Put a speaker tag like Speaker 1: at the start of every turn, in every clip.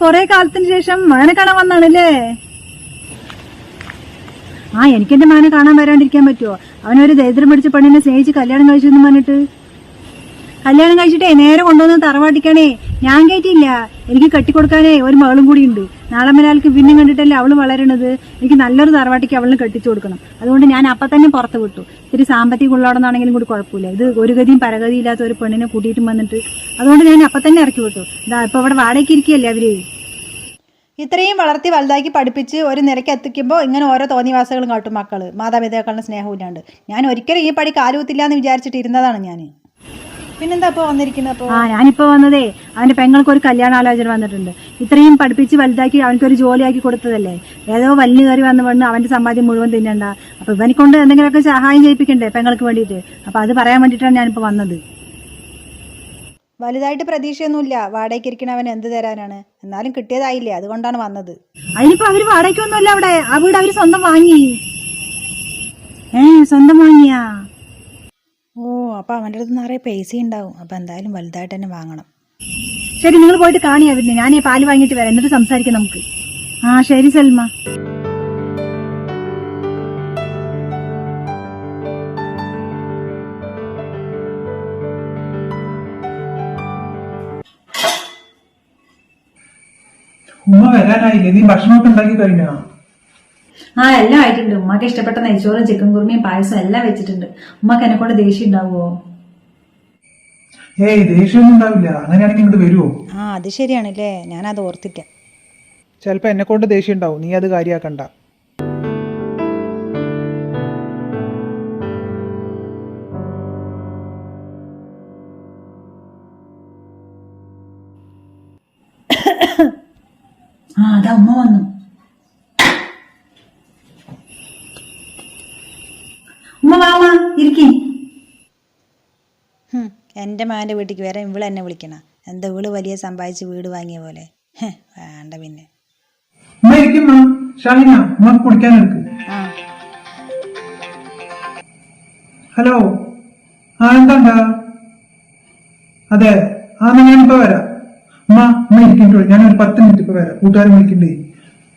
Speaker 1: കൊറേ കാലത്തിന് ശേഷം മകനെ കാണാൻ വന്നാണല്ലേ? ആ എനിക്ക് എന്റെ മകനെ കാണാൻ വരാണ്ടിരിക്കാൻ പറ്റുമോ അവനൊരു ദരിദ്രം പിടിച്ച പെണ്ണിനെ സ്നേഹിച്ച് കല്യാണം കഴിച്ചു എന്ന് പറഞ്ഞിട്ട്. കല്യാണം കഴിച്ചിട്ടേ നേരെ കൊണ്ടുവന്ന് തറവാട്ടിക്കാണേ. ഞാൻ കയറ്റിയില്ല എനിക്ക് കെട്ടിക്കൊടുക്കാനേ ഒരു മകളും കൂടി ഉണ്ട് നാളെ മലയാൾക്ക് പിന്നെ കണ്ടിട്ടല്ലേ അവൾ വളരണത്? എനിക്ക് നല്ലൊരു തറവാട്ടിക്ക് അവളിന് കെട്ടിച്ചു കൊടുക്കണം. അതുകൊണ്ട് ഞാൻ അപ്പൊ തന്നെ പുറത്ത് വിട്ടു. ഇത്തിരി സാമ്പത്തിക ഉള്ളവടെന്നാണെങ്കിലും കൂടി കുഴപ്പമില്ല. ഇത് ഒരു ഗതിയും പരഗതി ഇല്ലാത്ത ഒരു പെണ്ണിനെ കൂട്ടിയിട്ടും വന്നിട്ട് അതുകൊണ്ട് ഞാൻ അപ്പൊ തന്നെ ഇറക്കി വിട്ടു. ഇതാ ഇപ്പൊ ഇവിടെ വാടകയ്ക്ക് ഇരിക്കുകയല്ലേ അവർ?
Speaker 2: ഇത്രയും വളർത്തി വലുതാക്കി പഠിപ്പിച്ച് ഒരു നിരക്ക് എത്തിക്കുമ്പോൾ ഇങ്ങനെ ഓരോ തോന്നിവാസകളും കാട്ടും മക്കൾ മാതാപിതാക്കളുടെ സ്നേഹമില്ലാണ്ട് ഞാൻ ഒരിക്കലും ഈ പടി കാലുകുത്തില്ല എന്ന് വിചാരിച്ചിട്ടിരുന്നതാണ് ഞാൻ പിന്നെന്താ വന്നിരിക്കുന്നത്
Speaker 1: ആ ഞാനിപ്പോ വന്നതേ അവന്റെ പെങ്ങൾക്ക് ഒരു കല്യാണാലോചന വന്നിട്ടുണ്ട്. ഇത്രയും പഠിപ്പിച്ച് വലുതാക്കി അവനക്ക് ഒരു ജോലിയാക്കി കൊടുത്തതല്ലേ? ഏതോ വലിയ കയറി വന്ന് വന്ന് അവന്റെ സമ്പാദ്യം മുഴുവൻ തിന്നണ്ട. അപ്പൊ ഇവനെ കൊണ്ട് എന്തെങ്കിലുമൊക്കെ സഹായം ചെയ്യിപ്പിക്കണ്ടേ പെങ്ങൾക്ക് വേണ്ടിയിട്ട്? അപ്പൊ അത് പറയാൻ വേണ്ടിയിട്ടാണ് ഞാനിപ്പോ വന്നത്.
Speaker 2: വലുതായിട്ട് പ്രതീക്ഷയൊന്നുമില്ല. വാടകയ്ക്ക് ഇരിക്കണവൻ എന്ത് തരാനാണ്? എന്നാലും കിട്ടിയതായില്ലേ അതുകൊണ്ടാണ് വന്നത്.
Speaker 1: അതിനിപ്പോ അവർ വാടകയ്ക്കൊന്നുമല്ല അവിടെ. ആ വീട് അവർ സ്വന്തം വാങ്ങി. ഏ സ്വന്തം വാങ്ങിയാ?
Speaker 2: അപ്പോൾ അവന്റെ അടുത്ത് നിറയെ പൈസ ഉണ്ടാവും. അപ്പോൾ എന്തായാലും വലുതായിട്ട് തന്നെ വാങ്ങണം.
Speaker 1: ശരി നിങ്ങൾ പോയിട്ട് കാണിയാ പിന്നെ. ഞാൻ ഈ പാൽ വാങ്ങിയിട്ട് വരാം. എന്നിട്ട് സംസാരിക്കാം നമുക്ക്. ആ ശരി സൽമ.
Speaker 3: ഉമ്മ വരാനായില്ലേ? നീ ഭക്ഷണമൊക്കെ ഉണ്ടാക്കി കഴിഞ്ഞാ?
Speaker 1: ആ എല്ലാം ആയിട്ടുണ്ട്. ഉമ്മക്ക് ഇഷ്ടപ്പെട്ട നെയ്ച്ചോറും ചിക്കൻ കുറുമയും പായസം എല്ലാം വെച്ചിട്ടുണ്ട്. ഉമ്മക്ക് എന്നെ കൊണ്ട് ദേഷ്യം ഉണ്ടാവുമോ
Speaker 3: ഏയ് ദേഷ്യമൊന്നും ഉണ്ടാവില്ല. അങ്ങനെയാണെങ്കിൽ ഇങ്ങോട്ട് വരുമോ
Speaker 2: ആ അത് ശരിയാണല്ലേ. അത് ഓർത്തില്ല
Speaker 3: ചിലപ്പോ എന്നെ കൊണ്ട് ദേഷ്യം ഉണ്ടാവും. നീ അത് കാര്യാക്കണ്ട.
Speaker 1: ആ അതാ ഉമ്മ വന്നു. വാമ ഇരിക്കി.
Speaker 2: എന്റെ മകന്റെ വീട്ടിലേക്ക് വരാൻ ഇവിള എന്നെ വിളിക്കണ. എന്താ ഇവൾ വലിയ സമ്പാദിച്ച് വീട് വാങ്ങിയ പോലെ. വേണ്ട പിന്നെ.
Speaker 3: ഹലോ. ആ എന്താണ്ടാ? അതെ ആ ഞാൻ ഞാനിപ്പോ വരാം. അമ്മ ഇരിക്കണ്ടോ ഞാൻ ഒരു പത്ത് മിനിറ്റ് ഇപ്പൊ വരാം. കൂട്ടുകാരൻ വിളിക്കണ്ടേ?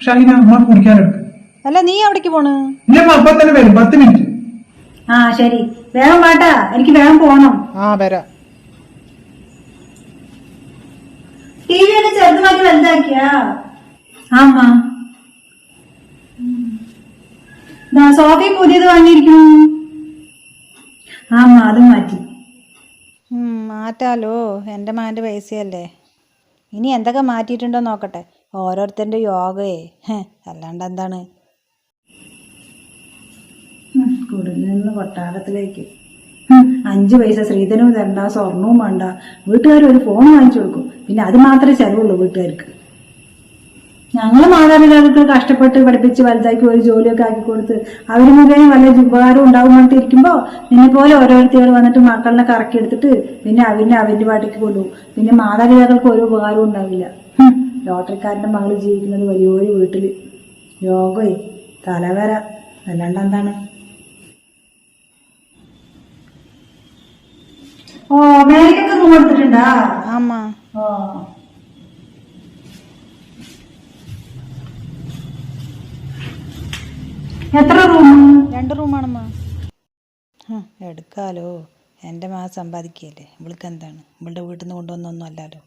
Speaker 3: ഷാഹിന അമ്മ കുടിക്കാനെടുക്കും
Speaker 2: അല്ല നീ അവിടേക്ക് പോണ്?
Speaker 3: ഇല്ല അപ്പൊ തന്നെ വരും. പത്ത് മിനിറ്റ്.
Speaker 1: ആ ശരി. വേഗം വാട്ടാ. എനിക്ക് വേഗം പോണം.
Speaker 3: ആ വരാം.
Speaker 1: ടി വി ഒക്കെ ചെറുതുമാക്കി വലുതാക്കിയാ? ആമ്മ. സോഫി പുതിയത് വാങ്ങിയിരിക്കുന്നു. ആമ്മ അതും മാറ്റി.
Speaker 2: മാറ്റാലോ. എന്റെ മാന്റെ പൈസയല്ലേ. ഇനി എന്തൊക്കെ മാറ്റിയിട്ടുണ്ടോ നോക്കട്ടെ. ഓരോരുത്തരുടെ യോഗയെ. അല്ലാണ്ട് എന്താണ്?
Speaker 1: കുടിൽ നിന്ന് കൊട്ടാരത്തിലേക്ക് അഞ്ചു പൈസ ശ്രീധനവും തരണ്ട സ്വർണവും വേണ്ട. വീട്ടുകാർ ഒരു ഫോൺ വാങ്ങിച്ചു കൊടുക്കും. പിന്നെ അത് മാത്രമേ ചെലവുള്ളൂ വീട്ടുകാർക്ക്. ഞങ്ങൾ മാതാപിതാക്കൾക്ക് കഷ്ടപ്പെട്ട് പഠിപ്പിച്ച് വലുതാക്കി ഒരു ജോലിയൊക്കെ ആക്കി കൊടുത്ത് അവർ മുഖേന വല്ല ഉപകാരം ഉണ്ടാവും പറഞ്ഞിട്ട് ഇരിക്കുമ്പോൾ നിന്നെ പോലെ ഓരോരുത്തർ വന്നിട്ട് മക്കളിനെ കറക്കി എടുത്തിട്ട് പിന്നെ അവരിനെ അവരിന്റെ പാട്ടിക്ക് കൊണ്ടുപോകും. പിന്നെ മാതാപിതാക്കൾക്ക് ഒരു ഉപകാരവും ഉണ്ടാവില്ല. ലോട്ടറിക്കാരന്റെ മകൾ ജീവിക്കുന്നത് വലിയൊരു വീട്ടിൽ യോഗേ തലവര അല്ലാണ്ട് എന്താണ്? ഓ റൂം എടുത്തിട്ടുണ്ടാ?
Speaker 2: ആമ്മ
Speaker 1: ഓ. എത്ര റൂം?
Speaker 2: രണ്ട് റൂമാണമ്മ. എടുക്കാലോ. എന്റെ മാ സമ്പാദിക്കുകയല്ലേ. ഇവൾക്ക് എന്താണ്? ഇവളുടെ വീട്ടിൽ നിന്ന് കൊണ്ടുവന്നൊന്നും അല്ലല്ലോ.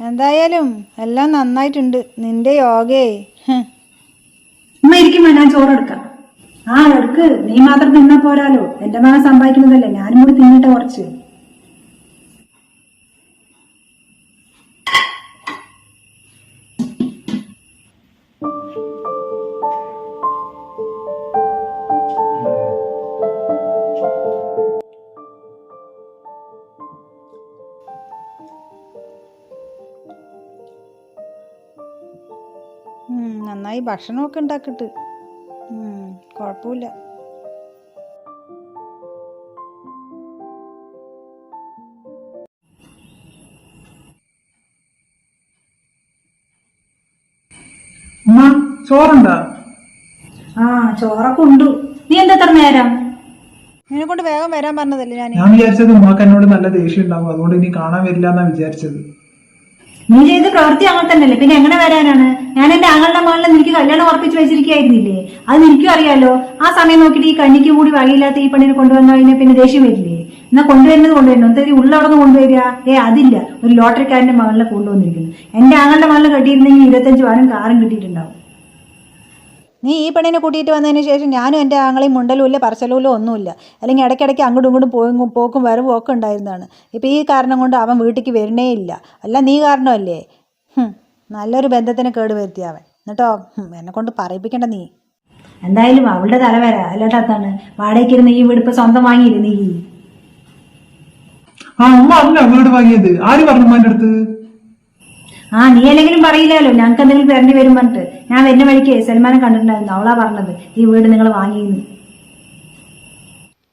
Speaker 2: എന്തായാലും എല്ലാം നന്നായിട്ടുണ്ട്. നിന്റെ യോഗേ
Speaker 1: ഇരിക്കും ഞാൻ ചോറ് എടുക്കാം. ആ എടുക്ക്. നീ മാത്രം തിന്നാ പോരാലോ. എന്റെ മകൻ സമ്പാദിക്കുന്നതല്ലേ. ഞാനും കൂടി തിന്നിട്ട് കുറച്ച്.
Speaker 2: നന്നായി ഭക്ഷണമൊക്കെ ഉണ്ടാക്കിട്ട്. ഉം, കുഴപ്പമില്ല
Speaker 3: ചോറുണ്ടോ?
Speaker 1: ആ ചോറൊക്കെ ഉണ്ട്. നീ എന്താ എത്ര നേരം?
Speaker 2: നിന്നെ കൊണ്ട് വേഗം വരാൻ പറഞ്ഞതല്ലേ ഞാൻ
Speaker 3: ഞാൻ വിചാരിച്ചത് ഉമ്മക്ക് എന്നോട് നല്ല ദേഷ്യം ഉണ്ടാവും. അതുകൊണ്ട് ഇനി കാണാൻ വരില്ല എന്നാ വിചാരിച്ചത്.
Speaker 1: നീ ചെയ്ത പ്രവൃത്തി അങ്ങനെ തന്നെയല്ലേ? പിന്നെ എങ്ങനെ വരാനാണ്? ഞാൻ എന്റെ ആങ്ങളുടെ മകളിൽ നിനക്ക് കല്യാണം ഉറപ്പിച്ചു വെച്ചിരിക്കുകയായിരുന്നില്ലേ? അത് നിനക്കും അറിയാലോ. ആ സമയം നോക്കിയിട്ട് ഈ കണ്ണിക്ക് കൂടി വകയില്ലാത്ത ഈ പെണ്ണിനെ കൊണ്ടുവന്നു കഴിഞ്ഞാൽ പിന്നെ ദേഷ്യം വരില്ലേ? എന്നാ കൊണ്ടുവരുന്നത് കൊണ്ടുവരണം? എന്തായാലും ഉള്ളവിടെ കൊണ്ടുവരിക? ഏ അതില്ല. ഒരു ലോട്ടറിക്കാരന്റെ മകളിനെ കൊണ്ടുവന്നിരിക്കുന്നു. എന്റെ ആങ്ങളുടെ മകളിൽ കെട്ടിയിരുന്നെങ്കിൽ ഇരുപത്തഞ്ച് വാരം കാറും കിട്ടിയിട്ടുണ്ടാവും.
Speaker 2: നീ ഈ പെണ്ണിനെ കൂട്ടിയിട്ട് വന്നതിന് ശേഷം ഞാനും എന്റെ ആങ്ങളെയും മുണ്ടലും ഇല്ല പറച്ചലും ഒന്നുമില്ല. അല്ലെങ്കിൽ ഇടയ്ക്കിടയ്ക്ക് അങ്ങോട്ടും ഇങ്ങോട്ടും പോയും പോക്കും വരവും ഒക്കെ ഉണ്ടായിരുന്നതാണ്. ഇപ്പോൾ ഈ കാരണം കൊണ്ട് അവൻ വീട്ടിലേക്ക് വരണേ ഇല്ല. അല്ല നീ കാരണമല്ലേ? നല്ലൊരു ബന്ധത്തിന് കേട് വരുത്തി അവൻ. എന്നിട്ടോ? എന്നെ കൊണ്ട് പറയിപ്പിക്കണ്ട നീ.
Speaker 1: എന്തായാലും അവളുടെ തലവര അല്ലാട്ടാത്താണ് വാടകയ്ക്ക് ഇരുന്ന് ഈ വീട് ഇപ്പൊ സ്വന്തം വാങ്ങിയില്ലേ നീ?
Speaker 3: ആ ഉമ്മ അല്ല വീട് വാങ്ങിയത്? ആര് പറഞ്ഞു അടുത്ത്?
Speaker 1: ആ നീ അല്ലെങ്കിലും പറയില്ലല്ലോ. ഞങ്ങൾക്ക് എന്തെങ്കിലും തരേണ്ടി വരും പറഞ്ഞിട്ട്. ഞാൻ വരുന്ന വഴിക്ക് സൽമാനെ കണ്ടിട്ടുണ്ടായിരുന്നു. അവളാ പറഞ്ഞത്. ഈ വീട് നിങ്ങൾ വാങ്ങിയെന്ന്.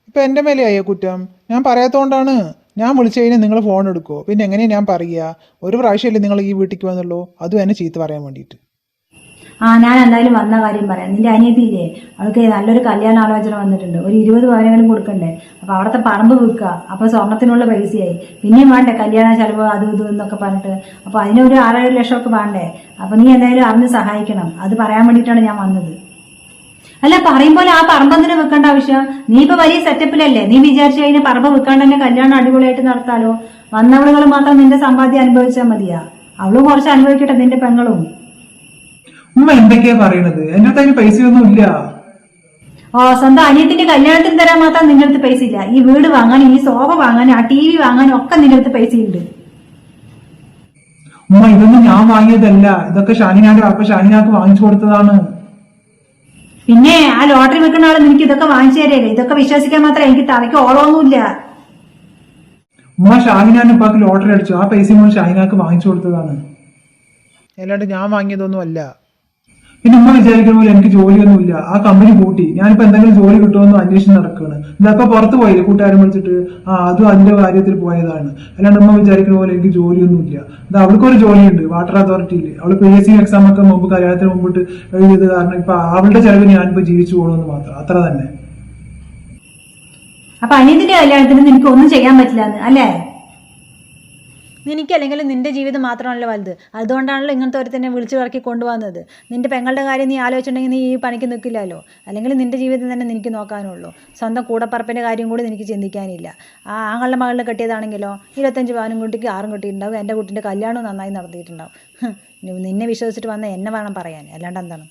Speaker 3: ഇപ്പൊ എന്റെ മേലെയായോ കുറ്റം? ഞാൻ പറയാത്തോണ്ടാണ്. ഞാൻ വിളിച്ചു കഴിഞ്ഞാൽ നിങ്ങൾ ഫോൺ എടുക്കുമോ പിന്നെ എങ്ങനെയാ ഞാൻ പറയുക? ഒരു പ്രാവശ്യമല്ലേ നിങ്ങൾ ഈ വീട്ടിലേക്ക് വന്നുള്ളൂ. അതും എന്നെ ചീത്ത പറയാൻ വേണ്ടിയിട്ട്.
Speaker 1: ആ ഞാൻ എന്തായാലും വന്ന കാര്യം പറയാം. നിന്റെ അനിയത്തിയില്ലേ? അവൾക്ക് നല്ലൊരു കല്യാണ ആലോചന വന്നിട്ടുണ്ട്. ഒരു ഇരുപത് പവനെങ്കിലും കൊടുക്കണ്ടേ? അപ്പൊ അവിടുത്തെ പറമ്പ് വിൽക്കുക അപ്പൊ സ്വർണത്തിനുള്ള പൈസയായി. പിന്നെയും വേണ്ടേ കല്യാണ ചെലവ് അത് ഇത് എന്നൊക്കെ പറഞ്ഞിട്ട്. അപ്പൊ അതിനൊരു ആറേഴ് ലക്ഷമൊക്കെ വേണ്ടേ? അപ്പൊ നീ എന്തായാലും അറിഞ്ഞ് സഹായിക്കണം. അത് പറയാൻ വേണ്ടിയിട്ടാണ് ഞാൻ വന്നത്. അല്ല പറയുമ്പോൾ ആ പറമ്പെന്തിനു വെക്കേണ്ട ആവശ്യം? നീ ഇപ്പൊ വലിയ സെറ്റപ്പിലല്ലേ? നീ വിചാരിച്ചു കഴിഞ്ഞാൽ പറമ്പ് വെക്കാണ്ട് തന്നെ കല്യാണം അടിപൊളിയായിട്ട് നടത്താലോ? വന്നവളുകൾ മാത്രം നിന്റെ സമ്പാദ്യം അനുഭവിച്ചാൽ മതിയാ. അവളും കുറച്ച് അനുഭവിക്കട്ടെ നിന്റെ പെങ്ങളും.
Speaker 3: ഉമ്മ എന്തൊക്കെയാ പറയണത്? എന്റെ അടുത്ത് അതിന് പൈസയൊന്നും ഇല്ല.
Speaker 1: ഓ സ്വന്തം അനിയത്തിന്റെ കല്യാണത്തിന് തരാൻ മാത്രം നിന്റെ അടുത്ത് പൈസ ഇല്ല. ഈ വീട് വാങ്ങാൻ ഈ സോഫ വാങ്ങാൻ ആ ടി വി വാങ്ങാൻ ഒക്കെ നിന്റെ അടുത്ത് പൈസ ഉണ്ട്.
Speaker 3: ഉമ്മ ഇതൊന്നും ഞാൻ വാങ്ങിയതല്ല. ഇതൊക്കെ ഷാനിനാട് അപ്പൊ ഷാനിനാക്ക് വാങ്ങിച്ചു കൊടുത്തതാണ്.
Speaker 1: പിന്നെ ആ ലോട്ടറി വെക്കുന്ന ആൾ നിനക്ക് ഇതൊക്കെ വാങ്ങിച്ചു തരല്ലേ? ഇതൊക്കെ വിശ്വസിക്കാൻ മാത്രം എനിക്ക് തലയ്ക്ക് ഓളമൊന്നുമില്ല.
Speaker 3: ഉമ്മ ഷാഹിനാന്റെ ഇപ്പാക്ക് ലോട്ടറി അടിച്ചു. ആ പൈസ ഷാനിനാക്ക് ഷാഹിനാക്ക് വാങ്ങിച്ചു കൊടുത്തതാണ്. അല്ലാണ്ട് ഞാൻ വാങ്ങിയതൊന്നും അല്ല പിന്നെ ഉമ്മ വിചാരിക്കുന്ന പോലെ എനിക്ക് ജോലിയൊന്നുമില്ല. ആ കമ്പനി കൂട്ടി ഞാനിപ്പോ എന്തെങ്കിലും ജോലി കിട്ടുമെന്ന് അന്വേഷണം നടക്കുകയാണ് ഇതൊക്കെ പുറത്ത് പോയി കൂട്ടുകാരൻ വിളിച്ചിട്ട്? ആ അതും അതിന്റെ കാര്യത്തിൽ പോയതാണ്. അല്ലാണ്ട് ഉമ്മ വിചാരിക്കുന്ന പോലെ എനിക്ക് ജോലിയൊന്നുമില്ല. ഇത് അവൾക്കൊരു ജോലിയുണ്ട് വാട്ടർ അതോറിറ്റിയിൽ അവൾ പി എസ് സി എക്സാം ഒക്കെ മുമ്പ് കല്യാണത്തിന് മുമ്പിട്ട് എഴുതിയത് കാരണം ഇപ്പൊ അവളുടെ ചെലവ് ഞാനിപ്പോ ജീവിച്ചു പോകണമെന്ന് മാത്രം. അത്ര തന്നെ.
Speaker 1: അപ്പൊ അനിയത്തിന്റെ കല്യാണത്തിന് നിനക്ക് ഒന്നും ചെയ്യാൻ പറ്റില്ല അല്ലേ?
Speaker 2: നിനക്കല്ലെങ്കിൽ നിന്റെ ജീവിതം മാത്രമാണല്ലോ വലുത്. അതുകൊണ്ടാണല്ലോ ഇങ്ങനത്തെ ഒരു തന്നെ വിളിച്ചു ഇറക്കി കൊണ്ടുവന്നത്. നിന്റെ പെങ്ങളുടെ കാര്യം നീ ആലോചിച്ചിട്ടുണ്ടെങ്കിൽ നീ ഈ പണിക്ക് നിൽക്കില്ലല്ലോ അല്ലെങ്കിൽ നിന്റെ ജീവിതം തന്നെ നിനക്ക് നോക്കാനുള്ളൂ. സ്വന്തം കൂടപ്പറപ്പിന്റെ കാര്യം കൂടി നിനക്ക് ചിന്തിക്കാനില്ല. ആ ആങ്ങളുടെ മകളിൽ കെട്ടിയതാണെങ്കിലോ ഇരുപത്തഞ്ച് പവനും കുട്ടിക്ക് ആറും കിട്ടിയിട്ടുണ്ടാവും. എന്റെ കുട്ടിന്റെ കല്യാണവും നന്നായി നടത്തിയിട്ടുണ്ടാവും. നിന്നെ വിശ്വസിച്ചിട്ട് വന്ന എന്നെ വേണം പറയാൻ. അല്ലാണ്ട് എന്താണ്?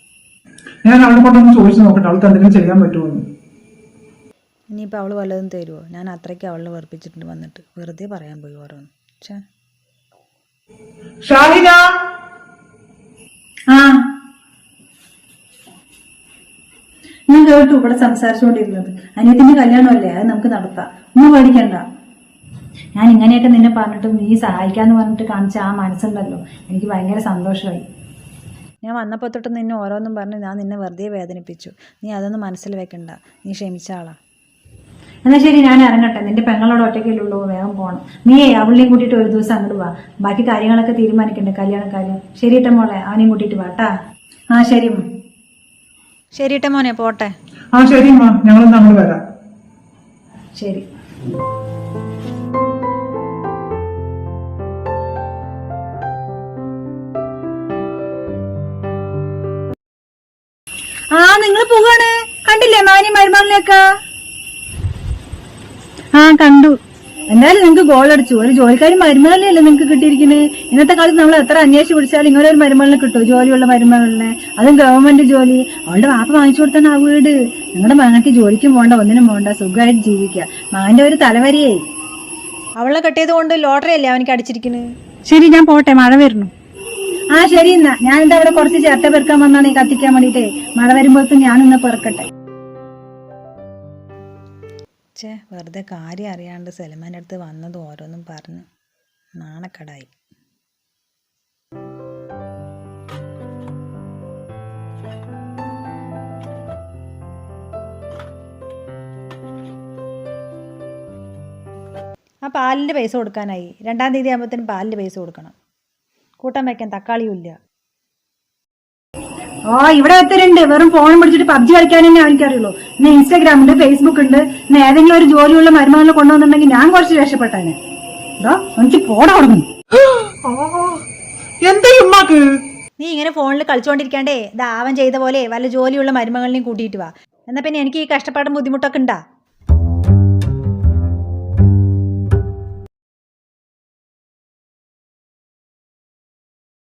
Speaker 3: ഞാൻ ചോദിച്ചു നോക്കട്ടെ. അവൾക്ക് എന്തെങ്കിലും ചെയ്യാൻ പറ്റുമോ
Speaker 2: ഇനിയിപ്പോൾ അവൾ വല്ലതും തരുമോ ഞാൻ അത്രയ്ക്ക് അവളെ വെറുപ്പിച്ചിട്ടുണ്ട് വന്നിട്ട്. വെറുതെ പറയാൻ പോയി ഓരോന്ന്. ഛേ.
Speaker 3: ഷാഹിന
Speaker 1: ആ. ഞാൻ കേട്ടു ഇവിടെ സംസാരിച്ചുകൊണ്ടിരുന്നത്. അനിയത്തിന്റെ കല്യാണമല്ലേ? അത് നമുക്ക് നടത്താം. ഒന്നും പേടിക്കണ്ട. ഞാൻ ഇങ്ങനെയൊക്കെ നിന്നെ പറഞ്ഞിട്ട് നീ സഹായിക്കാന്ന് പറഞ്ഞിട്ട് കാണിച്ച ആ മനസ്സുണ്ടല്ലോ. എനിക്ക് ഭയങ്കര സന്തോഷമായി.
Speaker 2: ഞാൻ വന്നപ്പോൾ തൊട്ട് നിന്നെ ഓരോന്നും പറഞ്ഞ് ഞാൻ നിന്നെ വെറുതെ വേദനിപ്പിച്ചു. നീ അതൊന്നും മനസ്സിൽ വെക്കണ്ട. നീ ക്ഷമിച്ച ആളാ
Speaker 1: എന്നാ ശരി ഞാൻ ഇറങ്ങട്ടെ. നിന്റെ പെങ്ങളോട് ഒറ്റയ്ക്കല്ലുള്ളൂ വേഗം പോകണം നീയേ അവളിനെയും കൂട്ടിയിട്ട് ഒരു ദിവസം അങ്ങോട്ട് വാ. ബാക്കി കാര്യങ്ങളൊക്കെ തീരുമാനിക്കണ്ടേ? കല്യാണ കാര്യം. ശരി ഇട്ട മോളെ അവനെയും കൂട്ടിയിട്ട് വാട്ടാ ആ ശരി
Speaker 2: ശരി മോനെ പോട്ടെ.
Speaker 3: ആ ശരി ഞങ്ങളൊന്ന് അങ്ങോട്ട് വരാം.
Speaker 1: ശരി. ആ നിങ്ങൾ പോവാണ്. കണ്ടില്ലേ മാനി മരുമകളിലേക്ക് ആ കണ്ടു. എന്തായാലും നിങ്ങൾക്ക് ഗോൾ അടിച്ചു. ഒരു ജോലിക്കാരി മരുമകളിലല്ലേ നിങ്ങൾക്ക് കിട്ടിയിരിക്കുന്നത് ഇന്നത്തെ കാലത്ത് നമ്മൾ എത്ര അന്വേഷിച്ച് പിടിച്ചാലും ഇങ്ങനെ ഒരു മരുമകളിനെ കിട്ടും. ജോലിയുള്ള മരുമകളിനെ അതും ഗവൺമെന്റ് ജോലി. അവളുടെ വാപ്പ വാങ്ങിച്ചു കൊടുത്താണ് ആ വീട്. നിങ്ങളുടെ മകൾക്ക് ജോലിക്കും പോണ്ട ഒന്നിനും പോണ്ട. സുഖമായിട്ട് ജീവിക്കുക മകന്റെ ഒരു തലവരിയെ.
Speaker 2: അവളെ കെട്ടിയത് കൊണ്ട് ലോട്ടറി അല്ലേ അവനിക്ക് അടിച്ചിരിക്കുന്നത്
Speaker 1: ശരി ഞാൻ പോട്ടെ. മഴ വരുന്നു. ആ ശരി എന്നാ. ഞാൻ എന്താ അവിടെ കുറച്ച് ചേർത്ത പെറുക്കാൻ വന്നാണ് കത്തിക്കാൻ വേണ്ടിട്ടേ മഴ വരുമ്പോഴത്തും ഞാനൊന്ന് പെറുക്കട്ടെ.
Speaker 2: ഛേ വെറുതെ കാര്യം അറിയാണ്ട് സലമാന്റെ അടുത്ത് വന്നത് ഓരോന്നും പറഞ്ഞ് നാണക്കടായി. ആ പാലിന്റെ പൈസ കൊടുക്കാനായി. രണ്ടാം തീയതി ആകുമ്പോഴത്തേനും പാലിന്റെ പൈസ കൊടുക്കണം. കൂട്ടാൻ വയ്ക്കാൻ തക്കാളിയും ഇല്ല.
Speaker 1: ഓ ഇവിടെ എത്തരുണ്ട് വെറും ഫോൺ പിടിച്ചിട്ട് പബ്ജി കളിക്കാൻ തന്നെ അവനിക്കറിയുള്ളൂ ഇന്ന് ഇൻസ്റ്റാഗ്രാം ഉണ്ട് ഫേസ്ബുക്ക് ഉണ്ട് ഇന്ന് ഏതെങ്കിലും ഒരു ജോലിയുള്ള മരുമകളെ കൊണ്ടുവന്നിട്ടുണ്ടെങ്കിൽ ഞാൻ കുറച്ച് രക്ഷപ്പെട്ടാണ് ഇതോ എനിക്ക് പോടാ തുടങ്ങി
Speaker 3: എന്താ ഈ ഉമ്മാക്ക്?
Speaker 2: നീ ഇങ്ങനെ ഫോണിൽ കളിച്ചുകൊണ്ടിരിക്കാണ്ടേ ദാവൻ ചെയ്ത പോലെ വല്ല ജോലിയുള്ള മരുമകളിനെയും കൂട്ടിയിട്ട് വാ. എന്നാ പിന്നെ എനിക്ക് ഈ കഷ്ടപ്പാടും ബുദ്ധിമുട്ടൊക്കെ ഉണ്ടാ?